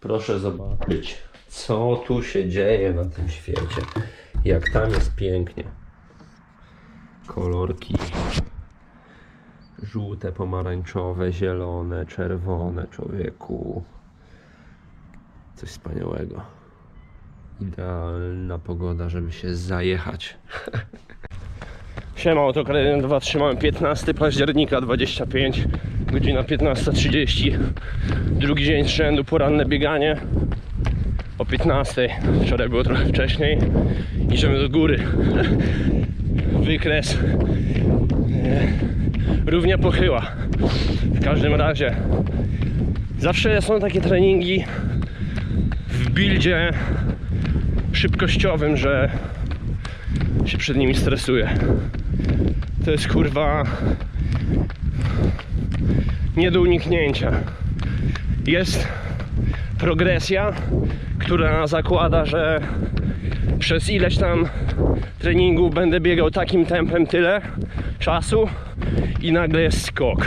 Proszę zobaczyć, co tu się dzieje na tym świecie. Jak tam jest pięknie. Kolorki żółte, pomarańczowe, zielone, czerwone, człowieku. Coś wspaniałego. Idealna pogoda, żeby się zajechać. Siema, autokar 1-2, trzymałem 15 października 25, godzina 15.30. Drugi dzień z rzędu, poranne bieganie o 15. Wczoraj było trochę wcześniej. Idziemy do góry. Wykres. e, Równia pochyła. W każdym razie zawsze są takie treningi w buildzie szybkościowym, że się przed nimi stresuję. To jest kurwa nie do uniknięcia. Jest progresja, która zakłada, że przez ileś tam treningu będę biegał takim tempem tyle czasu i nagle jest skok.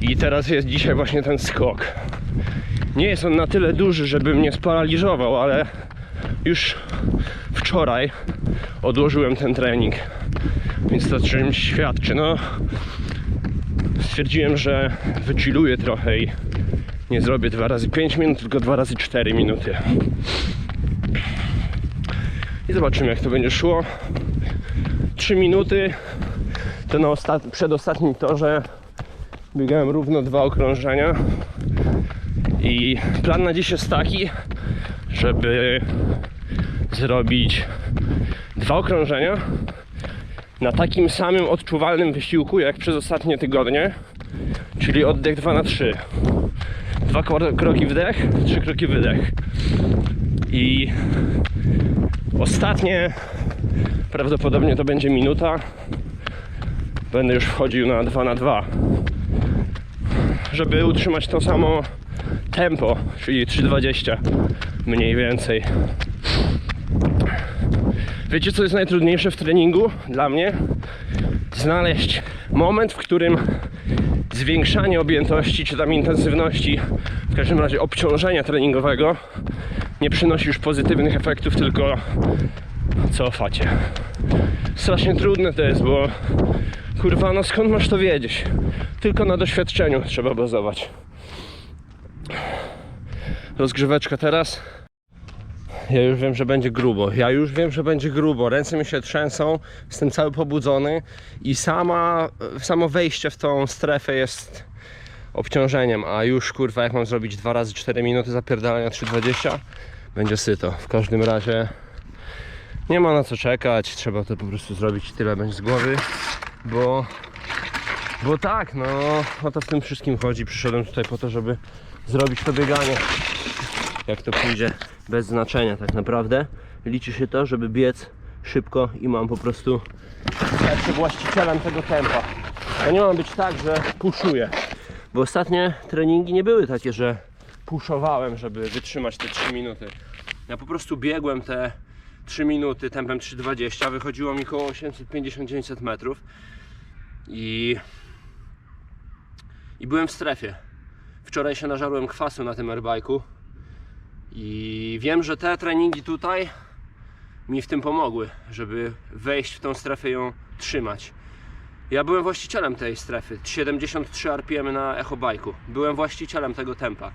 I teraz jest dzisiaj właśnie ten skok. Nie jest on na tyle duży, żeby mnie sparaliżował, ale już wczoraj odłożyłem ten trening. Więc to czymś świadczy. No, stwierdziłem, że wychilluję trochę i nie zrobię 2 razy 5 minut, tylko 2 razy 4 minuty. I zobaczymy jak to będzie szło. 3 minuty to na ostat... przedostatnim torze biegałem równo dwa okrążenia i plan na dziś jest taki, żeby zrobić dwa okrążenia na takim samym odczuwalnym wysiłku jak przez ostatnie tygodnie, czyli oddech 2 na 3. Dwa kro- kroki wdech, trzy kroki wydech. I ostatnie prawdopodobnie to będzie minuta. Będę już wchodził na 2 na 2 żeby utrzymać to samo tempo, czyli 3,20 mniej więcej. Wiecie co jest najtrudniejsze w treningu dla mnie? Znaleźć moment, w którym zwiększanie objętości czy tam intensywności, w każdym razie obciążenia treningowego nie przynosi już pozytywnych efektów, tylko cofacie. Strasznie trudne to jest, bo kurwa, no skąd masz to wiedzieć? Tylko na doświadczeniu trzeba bazować. Rozgrzeweczka teraz. Ja już wiem, że będzie grubo. Ja już wiem, że będzie grubo. Ręce mi się trzęsą, jestem cały pobudzony i sama, samo wejście w tą strefę jest obciążeniem, a już kurwa jak mam zrobić 2 razy 4 minuty zapierdalania 3,20 będzie syto. W każdym razie nie ma na co czekać, trzeba to po prostu zrobić tyle będzie z głowy, bo bo tak, no o to w tym wszystkim chodzi. Przyszedłem tutaj po to, żeby zrobić to bieganie jak to pójdzie, bez znaczenia tak naprawdę. Liczy się to, żeby biec szybko i mam po prostu stać właścicielem tego tempa. To nie ma być tak, że puszuję. Bo ostatnie treningi nie były takie, że puszowałem, żeby wytrzymać te 3 minuty. Ja po prostu biegłem te 3 minuty tempem 3,20, wychodziło mi około 850-900 metrów i, i byłem w strefie. Wczoraj się nażarłem kwasu na tym airbike'u i wiem, że te treningi tutaj mi w tym pomogły, żeby wejść w tą strefę i ją trzymać. Ja byłem właścicielem tej strefy, 73 RPM na echobajku. Byłem właścicielem tego tempa.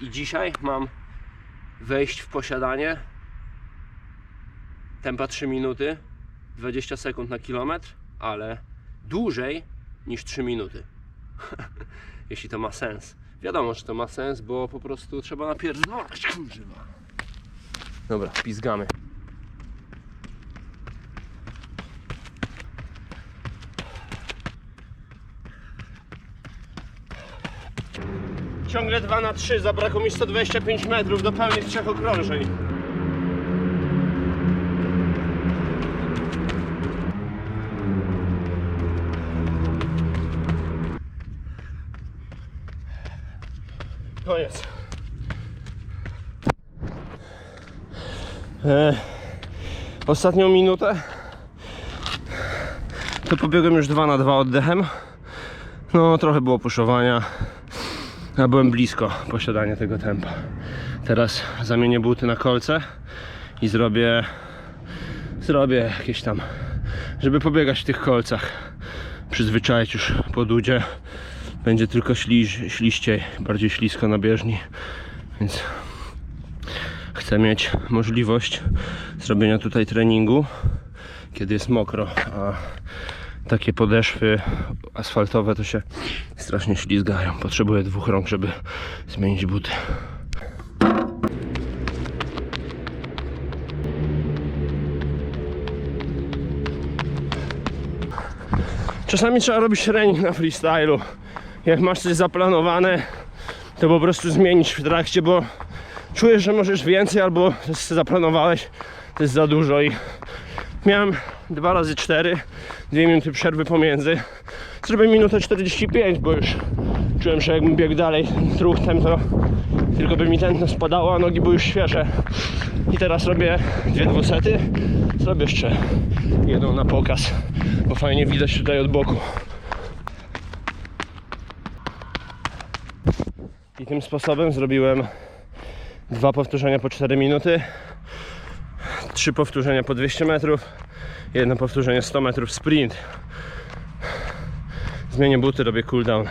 I dzisiaj mam wejść w posiadanie tempa 3 minuty, 20 sekund na kilometr, ale dłużej niż 3 minuty. Jeśli to ma sens. Wiadomo, że to ma sens, bo po prostu trzeba napierdolać, kurwa. Dobra, pizgamy. Ciągle 2 na 3, zabrakło mi 125 metrów do pełnych trzech okrążeń. Koniec. E, ostatnią minutę to pobiegłem już 2 na 2 oddechem. No trochę było puszowania. Ja byłem blisko posiadania tego tempa. Teraz zamienię buty na kolce i zrobię zrobię jakieś tam, żeby pobiegać w tych kolcach. Przyzwyczaić już po dudzie. Będzie tylko śliż, śliściej, bardziej ślisko na bieżni, więc chcę mieć możliwość zrobienia tutaj treningu, kiedy jest mokro, a takie podeszwy asfaltowe to się strasznie ślizgają. Potrzebuję dwóch rąk, żeby zmienić buty. Czasami trzeba robić trening na freestylu. Jak masz coś zaplanowane, to po prostu zmienić w trakcie, bo czujesz, że możesz więcej, albo zaplanowałeś, to jest za dużo i miałem 2 razy 4 2 minuty przerwy pomiędzy. Zrobię minutę 45, bo już czułem, że jakbym biegł dalej truchtem, to tylko by mi tętno spadało, a nogi były już świeże. I teraz robię dwie dwusety, zrobię jeszcze jedną na pokaz, bo fajnie widać tutaj od boku. Tym sposobem zrobiłem dwa powtórzenia po 4 minuty, trzy powtórzenia po 200 metrów, jedno powtórzenie 100 metrów sprint. Zmienię buty, robię cooldown.